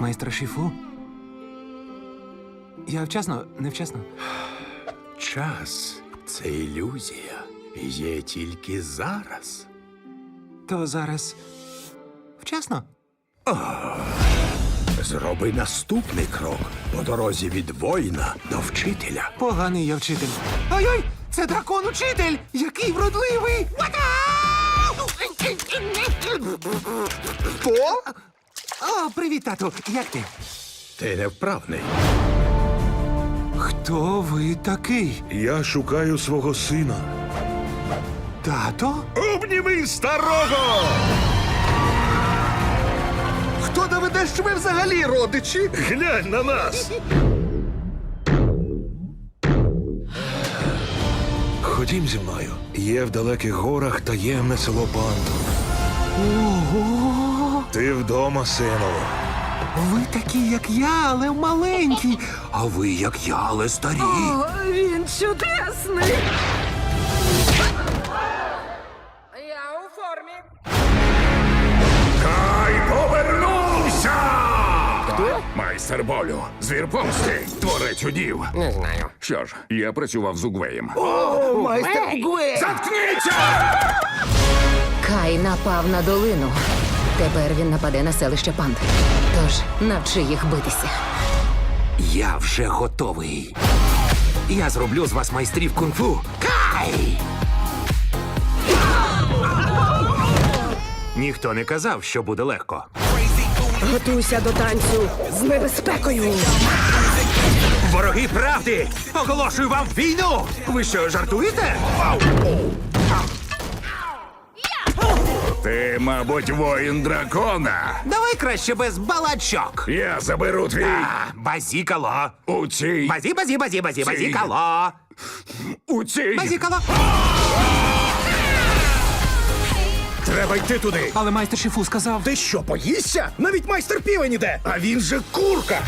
Майстер шіфу? Я вчасно, невчасно. Час це ілюзія. Є тільки зараз. То зараз. Вчасно? Зроби наступний крок по дорозі від воїна до вчителя. Поганий я вчитель. Ой-ой! Це дракон учитель! Який вродливий! Пол? О, привіт, тату! Як ти? Ти невправний. Хто ви такий? Я шукаю свого сина. Тато? Обніми старого! Хто доведе, що ви взагалі родичі? Глянь на нас! Ходім зі мною. Є в далеких горах таємне село Панду. Ого! Ти вдома, сину. Ви такі, як я, але маленькі. А ви як я, але старі. О, він чудесний. Я у формі. Кай повернувся! Хто? Майстер болю, звір помсти, творець чудів. Не знаю. Що ж, я працював з Угвеєм. О, Майстер Гуе! Заткніться! Кай напав на долину. Тепер він нападе на селище панд. Тож навчи їх битися. Я вже готовий. Я зроблю з вас майстрів кунг-фу. Кай! Ніхто не казав, що буде легко. Готуйся до танцю з небезпекою. Вороги правди! Оголошую вам війну! Ви що, жартуєте? Ти, мабуть, воїн дракона. Давай краще без балачок. Я заберу твій А, базікало. у цій. Базі, базі, базі, базі, базікало. У цій. Базікало. Треба йти туди. Але майстер Шіфу сказав. Ти що, боїшся? Навіть майстер півень іде, а він же курка.